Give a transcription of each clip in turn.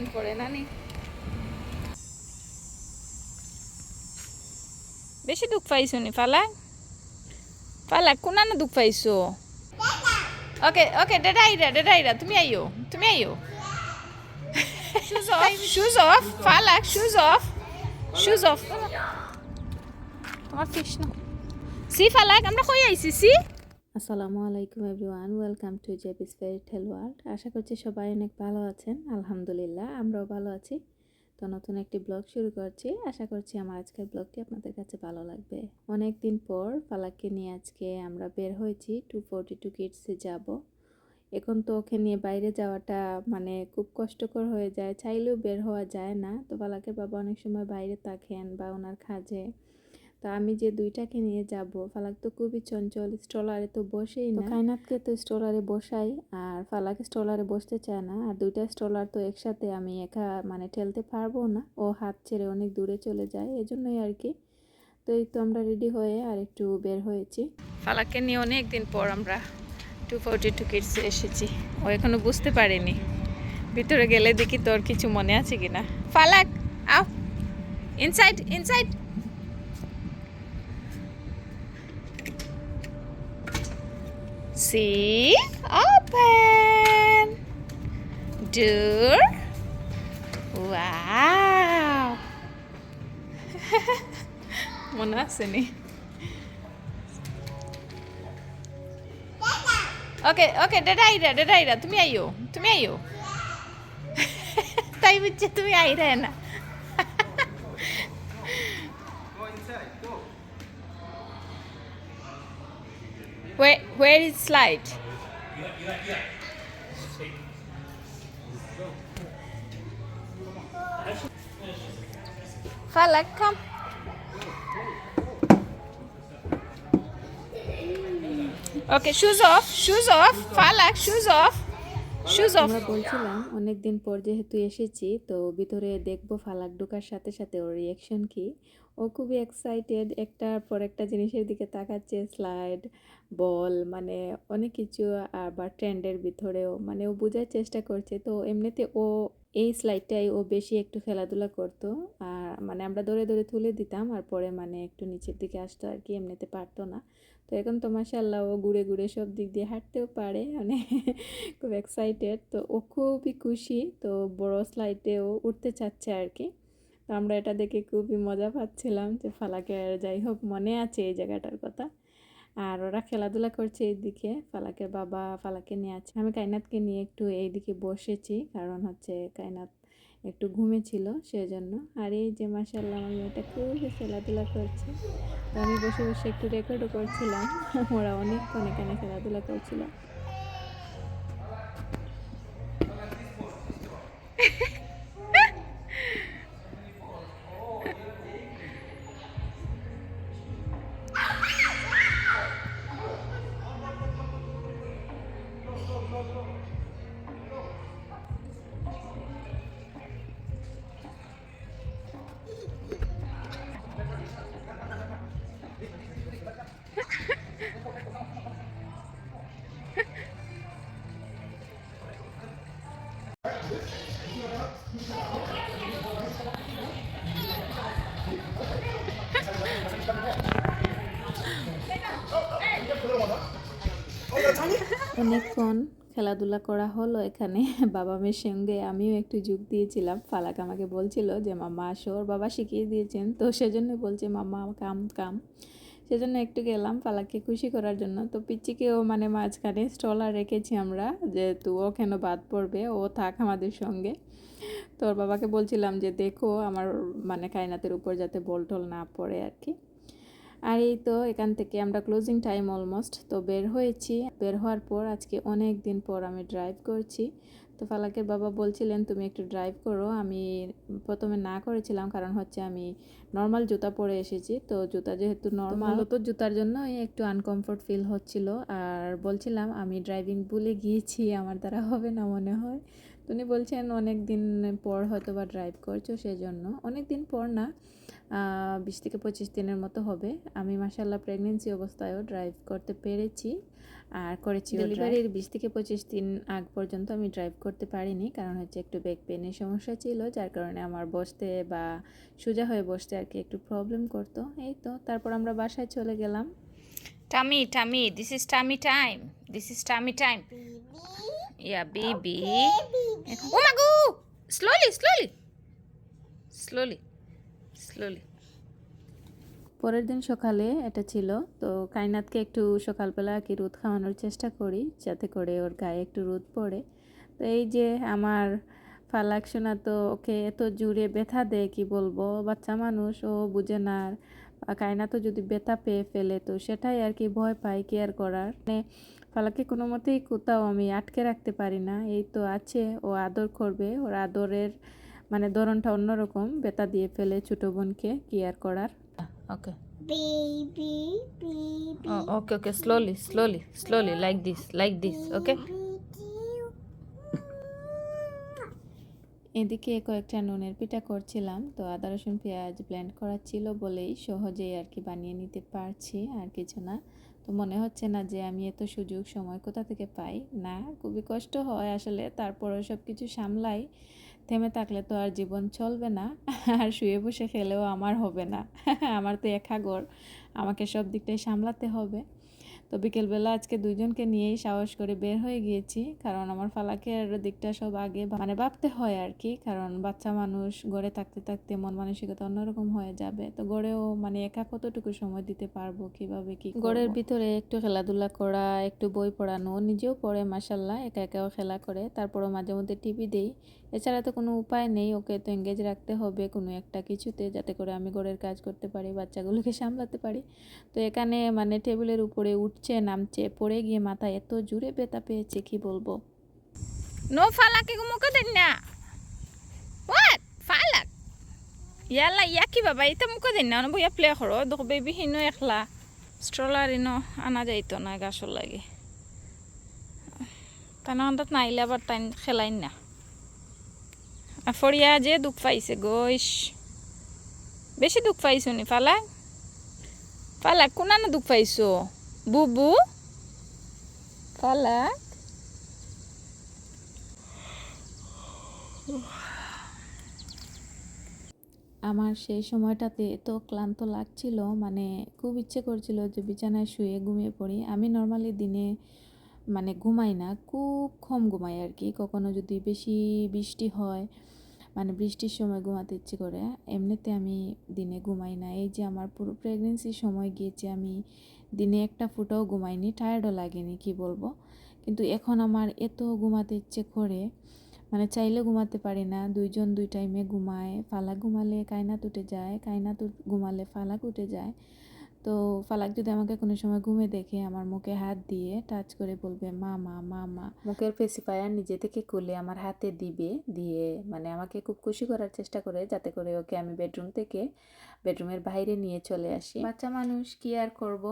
দিন পরে নানি বেশি দুঃখ পাইছো নি ফালাক ফালাক কোনানো দুঃখ পাইছো ওকে ওকে ডেডাইরা ডেডাইরা তুমি আইও তুমি আইও shoes off shoes off Falak shoes off shoes off তোমার ফিস না সি ফালাক আমরা কই আইছি সি আসসালামু আলাইকুম everyone, welcome to JP's fairy tale world. আশা করছি সবাই অনেক ভালো আছেন। আলহামদুলিল্লাহ, আমরাও ভালো আছি। তো নতুন একটি ব্লগ শুরু করছি। আশা করছি আমার আজকের ব্লগটি আপনাদের কাছে ভালো লাগবে। অনেক দিন পর পালাককে নিয়ে আজকে আমরা বের হয়েছি টু ফোরটি টু কিডসে যাব। এখন তো ওকে নিয়ে বাইরে যাওয়াটা মানে খুব কষ্টকর হয়ে যায়, চাইলেও বের হওয়া যায় না। তো পালাকের বাবা অনেক সময় বাইরে থাকেন বা ওনার কাজে। তো আমি যে দুইটাকে নিয়ে যাব ফালাক তো খুবই চঞ্চল স্ট্রলারে তো বসেই না। কায়নাথকে তো স্ট্রলারে বসাই আর ফালাক স্ট্রলারে বসতে চায় না। আর দুইটা স্ট্রলার তো একসাথে আমি একা মানে ঠেলতে পারব না ও হাত ছেড়ে অনেক দূরে চলে যায় এজন্যই আর কি। তো এই তো আমরা রেডি হয়ে আর একটু বের হয়েছি। ফালাককে নিয়ে অনেক দিন পর আমরা টু ফোরটি টু কিডসে এসেছি। ও এখনও বুঝতে পারেনি। ভিতরে গেলে দেখি তোর কিছু মনে আছে কিনা। ফালাক আও। Inside inside See, open. Door. Wow. মনে আছে নি ওকে ওকে ডেডাইরা ডেডাইরা তুমি আইও তুমি আইও তাই বুঝছে তুমি আইরা না Where is slide? Falak, come. Okay, shoes off, shoes off. Falak, shoes off. আমরা বলছিলাম অনেক দিন পর যেহেতু এসেছি, তো ভিতরে দেখব ফালাক ঢোকার সাথে সাথে ওর রিয়াকশন কি। ও খুবই এক্সাইটেড একটার পর একটা জিনিসের দিকে তাকাচ্ছে স্লাইড বল মানে অনেক কিছু আবার ট্রেন্ডের ভিতরেও মানে ও বোঝার চেষ্টা করছে। তো এমনিতে ও এই স্লাইডটাই ও বেশি একটু খেলাধুলা করতো, আর মানে আমরা দৌড়ে দৌড়ে তুলে দিতাম, আর পরে মানে একটু নিচের দিকে আসতো আর কি, এমনিতে পারতো না। তো এখন তো মাসাল্লাহ ও ঘুরে ঘুরে সব দিক দিয়ে হাঁটতেও পারে মানে খুব এক্সাইটেড তো ও খুবই খুশি, তো বড় স্লাইডেও উঠতে চাচ্ছে আর কি। তো আমরা এটা দেখে খুবই মজা পাচ্ছিলাম যে ফালাকের যাই হোক মনে আছে এই জায়গাটার কথা। আর ওরা খেলাধুলা করছে এইদিকে, ফালাকের বাবা ফালাকে নিয়ে আছে। আমি কায়নাথকে নিয়ে একটু এইদিকে বসেছি, কারণ হচ্ছে কায়নাথ একটু ঘুমেছিল সেজন্য। আর এই যে মাসাল্লাহ আমার মেয়েটা খুবই খেলাধুলা করছে। তো আমি বসে বসে একটু রেকর্ডও করছিলাম। ওরা অনেকক্ষণ এখানে খেলাধুলা করছিল। অনেকক্ষণ খেলাধুলা করা হলো এখানে। বাবা মেয়ের সঙ্গে আমিও একটু যোগ দিয়েছিলাম। ফালাক আমাকে বলছিল যে মামা আসো। ওর বাবা শিখিয়ে দিয়েছেন। তো সেজন্য বলছে মামা কাম কাম। সেজন্য একটু গেলাম ফালাককে খুশি করার জন্য। তো পিচ্চিকেও মানে মাঝখানে স্টলার রেখেছি আমরা যেহেতু ও কেন বাদ পড়বে? ও থাক আমাদের সঙ্গে। তো ওর বাবাকে বলছিলাম যে, দেখো, আমার মানে কায়নাতের উপর যাতে বল টল না পড়ে আর কি আর এই তো এখান থেকে আমরা ক্লোজিং টাইম অলমোস্ট তো বের হয়েছি। বের হওয়ার পর আজকে অনেক দিন পর আমি ড্রাইভ করছি। তো ফালাকের বাবা বলছিলেন তুমি একটু ড্রাইভ করো। আমি প্রথমে না করেছিলাম কারণ হচ্ছে আমি নর্মাল জুতা পরে এসেছি। তো জুতা যেহেতু নর্মাল তো জুতার জন্য একটু আনকমফোর্ট ফিল হচ্ছিল। আর বলছিলাম আমি ড্রাইভিং ভুলে গিয়েছি আমার দ্বারা হবে না মনে হয়। উনি বলছেন অনেক দিন পর হয়তো বা ড্রাইভ করছ সেজন্য। অনেক দিন পর না বিশ থেকে পঁচিশ দিনের মতো হবে। আমি মাসাল্লাহ প্রেগনেন্সি অবস্থায়ও ড্রাইভ করতে পেরেছি। আর করেছি ডেলিভারির বিশ থেকে পঁচিশ দিন আগ পর্যন্ত আমি ড্রাইভ করতে পারিনি কারণ হচ্ছে একটু ব্যাক পেনের সমস্যা ছিল যার কারণে আমার বসতে বা সোজা হয়ে বসতে আর কি একটু প্রবলেম করতো। এই তো তারপর আমরা বাসায় চলে গেলাম। Tummy tummy this is tummy time this is tummy time Yeah, baby. Oh my slowly slowly slowly Slowly. পরের দিন সকালে এটা ছিল, তো কাইনাতকে একটু সকালবেলা আর কি রোদ খাওয়ানোর চেষ্টা করি, যাতে করে ওর গায়ে একটু রোদ পড়ে। তো এই যে আমার ফালাক সোনা তো ওকে এত জুড়ে ব্যথা দেয়, কি বলব? বাচ্চা মানুষ, ও বুঝে না। আর তো যদি ব্যথা পেয়ে ফেলে, তো সেটাই আর কি ভয় পাই কেয়ার করার। মানে ফালাকে কোনো মতেই কোথাও আমি আটকে রাখতে পারি না। এই তো আছে, ও আদর করবে। ওর আদরের মানে ধরনটা অন্যরকম, ব্যথা দিয়ে ফেলে ছোটো বোনকে, কেয়ার করার। Okay. Baby, baby. Oh, okay, okay. Slowly, slowly, slowly. Like this, like this. Okay. এদিকে কয়েকটা নুনের পিঠা করছিলাম তো আদা রসুন পেঁয়াজ ব্লেন্ড করা ছিল বলেই সহজেই আর কি বানিয়ে নিতে পারছি আর কিছু না তো মনে হচ্ছে না যে আমি এত সুযোগ সময় কোথা থেকে পাই না খুবই কষ্ট হয় আসলে তারপরেও সব কিছু সামলাই থেমে থাকলে তো আর জীবন চলবে না, আর শুয়ে বসে খেলেও আমার হবে না। আমার তো একা ঘর আমাকে সব দিকটাই সামলাতে হবে। তো বিকেলবেলা আজকে দুইজনকে নিয়েই সাহস করে বের হয়ে গিয়েছি, কারণ আমার ফালাকের দিকটা সব আগে মানে ভাবতে হয় আর কি, কারণ বাচ্চা মানুষ গড়ে থাকতে থাকতে মন মানসিকতা অন্যরকম হয়ে যাবে। তো গড়েও মানে একা কতটুকু সময় দিতে পারব, কীভাবে কি গড়ের ভিতরে একটু খেলাধুলা করা, একটু বই পড়ানো, নিজেও পড়ে মাসাল্লাহ একা একাও খেলা করে। তারপরও মাঝে মধ্যে টিভি দেই এছাড়া তো কোনো উপায় নেই ওকে তো এঙ্গেজ রাখতে হবে কোনো একটা কিছুতে যাতে করে আমি ঘরের কাজ করতে পারি বাচ্চাগুলোকে সামলাতে পারি তো এখানে মানে টেবিলের উপরে উঠছে নামছে পড়ে গিয়ে মাথায় এত জুড়ে ব্যথা পেয়েছে কি বলব falak ko mo din na. What? Falak? Yala, yaki baba, ita mo din na. Ano ba ya play horo? Doko baby hino ekla. Stroller ino, ana jaito na gasol lagi. তানান্দাত নাইলে আবার তাই খেলাইন না আর ফরিয়া যে দুঃখ পাইছে গৈস বেশি দুঃখ পাইছো নি ফালাক ফালাক কোনানো দুঃখ পাইছো বুবু ফালাক আমার সেই সময়টাতে এত ক্লান্ত লাগছিল মানে খুব ইচ্ছে করছিল যে বিছানায় শুয়ে ঘুমিয়ে পড়ি। আমি নর্মালি দিনে মানে ঘুমাই না, খুব কম ঘুমাই আর কি কখনো যদি বেশি বৃষ্টি হয় মানে বৃষ্টির সময় ঘুমাতে ইচ্ছে করে, এমনিতে আমি দিনে ঘুমাই না। এই যে আমার পুরো প্রেগনেন্সির সময় গিয়েছে, আমি দিনে একটা ফুটাও ঘুমাইনি টায়ার্ডও লাগেনি, কি বলব? কিন্তু এখন আমার এত ঘুমাতে ইচ্ছে করে মানে চাইলে ঘুমাতে পারি না, দুইজন দুই টাইমে ঘুমায় ফালাক ঘুমালে কায়নাত উঠে যায় কায়নাত ঘুমালে ফালাক উঠে যায়। তো ফালাক যদি আমাকে কোনো সময় ঘুমে দেখে আমার মুখে হাত দিয়ে টাচ করে বলবে, মা মা মা মা। মুখের পেসিফায়ার নিজে থেকে খুলে আমার হাতে দিবে, দিয়ে মানে আমাকে খুব খুশি করার চেষ্টা করে যাতে করে ওকে আমি বেডরুম থেকে বেডরুমের বাইরে নিয়ে চলে আসি। বাচ্চা মানুষ কি আর করব?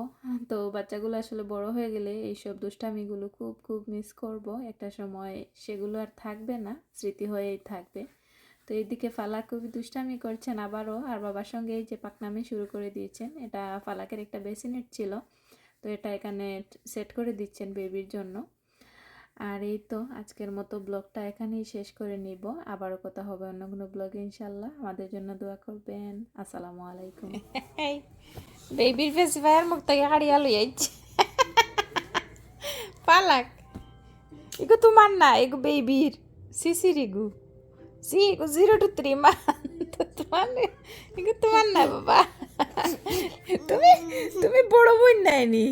তো বাচ্চাগুলো আসলে বড় হয়ে গেলে এইসব দুষ্টামিগুলো খুব খুব মিস করব। একটা সময় সেগুলো আর থাকবে না, স্মৃতি হয়েই থাকবে। তো এইদিকে ফালাক খুবই দুষ্টামি করছেন আবারও, আর বাবার সঙ্গে এই যে পাকনামি শুরু করে দিয়েছেন, এটা ফালাকের একটা বেসিনেট ছিল, তো এটা এখানে সেট করে দিচ্ছেন বেবির জন্য। আর এই তো আজকের মতো ব্লগটা এখানেই শেষ করে নিব, আবারও কথা হবে অন্য কোনো ব্লগে ইনশাল্লাহ। আমাদের জন্য দোয়া করবেন, আসসালামু আলাইকুম। বেবির ফেস ভাইয়ার মুখ থেকে হারিয়া লই আইছে। পালাক এগো তোমার না, এগো বেবির, সিসির এগু। সি এগো জিরো টু থ্রি মান্থ তোমার এগো তোমার না বাবা তুমি তুমি বড় বোন নাইনি